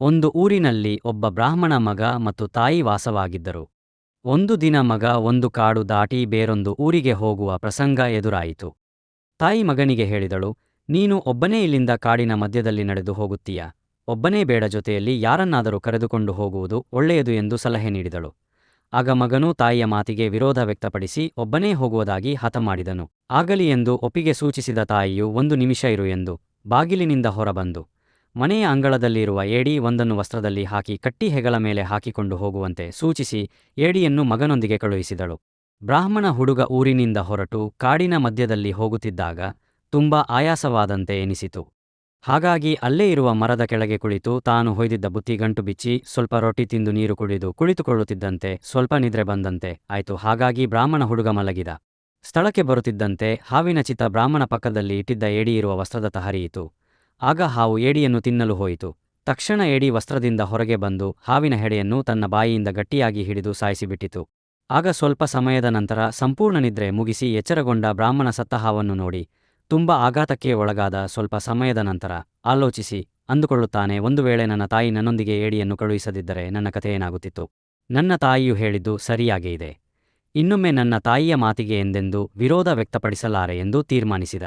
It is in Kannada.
ಒಂದು ಊರಿನಲ್ಲಿ ಒಬ್ಬ ಬ್ರಾಹ್ಮಣ ಮಗ ಮತ್ತು ತಾಯಿ ವಾಸವಾಗಿದ್ದರು. ಒಂದು ದಿನ ಮಗ ಒಂದು ಕಾಡು ದಾಟಿ ಬೇರೊಂದು ಊರಿಗೆ ಹೋಗುವ ಪ್ರಸಂಗ ಎದುರಾಯಿತು. ತಾಯಿ ಮಗನಿಗೆ ಹೇಳಿದಳು, ನೀನು ಒಬ್ಬನೇ ಇಲ್ಲಿಂದ ಕಾಡಿನ ಮಧ್ಯದಲ್ಲಿ ನಡೆದು ಹೋಗುತ್ತೀಯ. ಒಬ್ಬನೇ ಬೇಡ ಜೊತೆಯಲ್ಲಿ ಯಾರನ್ನಾದರೂ ಕರೆದುಕೊಂಡು ಹೋಗುವುದು ಒಳ್ಳೆಯದು ಎಂದು ಸಲಹೆ ನೀಡಿದಳು. ಆಗ ಮಗನು ತಾಯಿಯ ಮಾತಿಗೆ ವಿರೋಧ ವ್ಯಕ್ತಪಡಿಸಿ ಒಬ್ಬನೇ ಹೋಗುವುದಾಗಿ ಹಠಮಾಡಿದನು ಆಗಲಿ ಎಂದು ಒಪ್ಪಿಗೆ ಸೂಚಿಸಿದ ತಾಯಿಯು, ಒಂದು ನಿಮಿಷ ಇರು ಎಂದು ಬಾಗಿಲಿನಿಂದ ಹೊರಬಂದು ಮನೆಯ ಅಂಗಳದಲ್ಲಿರುವ ಏಡಿ ಒಂದನ್ನು ವಸ್ತ್ರದಲ್ಲಿ ಹಾಕಿ ಕಟ್ಟಿ ಹೆಗಲ ಮೇಲೆ ಹಾಕಿಕೊಂಡು ಹೋಗುವಂತೆ ಸೂಚಿಸಿ ಏಡಿಯನ್ನು ಮಗನೊಂದಿಗೆ ಕಳುಹಿಸಿದಳು. ಬ್ರಾಹ್ಮಣ ಹುಡುಗ ಊರಿನಿಂದ ಹೊರಟು ಕಾಡಿನ ಮಧ್ಯದಲ್ಲಿ ಹೋಗುತ್ತಿದ್ದಾಗ ತುಂಬಾ ಆಯಾಸವಾದಂತೆ ಎನಿಸಿತು. ಹಾಗಾಗಿ ಅಲ್ಲೇ ಇರುವ ಮರದ ಕೆಳಗೆ ಕುಳಿತು ತಾನು ಹೊಯ್ದಿದ್ದ ಬುತ್ತಿ ಗಂಟು ಬಿಚ್ಚಿ ಸ್ವಲ್ಪ ರೊಟ್ಟಿ ತಿಂದು ನೀರು ಕುಡಿದು ಕುಳಿತುಕೊಳ್ಳುತ್ತಿದ್ದಂತೆ ಸ್ವಲ್ಪ ನಿದ್ರೆ ಬಂದಂತೆ ಆಯಿತು. ಹಾಗಾಗಿ ಬ್ರಾಹ್ಮಣ ಹುಡುಗ ಮಲಗಿದ. ಸ್ಥಳಕ್ಕೆ ಬರುತ್ತಿದ್ದಂತೆ ಹಾವಿನ ಚಿತ್ತ ಬ್ರಾಹ್ಮಣ ಪಕ್ಕದಲ್ಲಿ ಇಟ್ಟಿದ್ದ ಏಡಿ ಇರುವ ವಸ್ತ್ರದತ್ತ ಹರಿಯಿತು ಆಗ ಹಾವು ಏಡಿಯನ್ನು ತಿನ್ನಲು ಹೋಯಿತು. ತಕ್ಷಣ ಏಡಿ ವಸ್ತ್ರದಿಂದ ಹೊರಗೆ ಬಂದು ಹಾವಿನ ಹೆಡೆಯನ್ನು ತನ್ನ ಬಾಯಿಯಿಂದ ಗಟ್ಟಿಯಾಗಿ ಹಿಡಿದು ಸಾಯಿಸಿಬಿಟ್ಟಿತು. ಆಗ ಸ್ವಲ್ಪ ಸಮಯದ ನಂತರ ಸಂಪೂರ್ಣ ನಿದ್ರೆ ಮುಗಿಸಿ ಎಚ್ಚರಗೊಂಡ ಬ್ರಾಹ್ಮಣ ಸತ್ತ ಹಾವನ್ನು ನೋಡಿ, ತುಂಬ ಆಘಾತಕ್ಕೆ ಒಳಗಾದ ಸ್ವಲ್ಪ ಸಮಯದ ನಂತರ ಆಲೋಚಿಸಿ, ಅಂದುಕೊಳ್ಳುತ್ತಾನೆ, ಒಂದು ವೇಳೆ ನನ್ನ ತಾಯಿ ನನ್ನೊಂದಿಗೆ ಏಡಿಯನ್ನು ಕಳುಹಿಸದಿದ್ದರೆ ನನ್ನ ಕಥೆ ಏನಾಗುತ್ತಿತ್ತು? ನನ್ನ ತಾಯಿಯು ಹೇಳಿದ್ದು ಸರಿಯಾಗೇ ಇದೆ. ಇನ್ನೊಮ್ಮೆ ನನ್ನ ತಾಯಿಯ ಮಾತಿಗೆ ಎಂದೆಂದು ವಿರೋಧ ವ್ಯಕ್ತಪಡಿಸಲಾರೆ ಎಂದು ತೀರ್ಮಾನಿಸಿದ.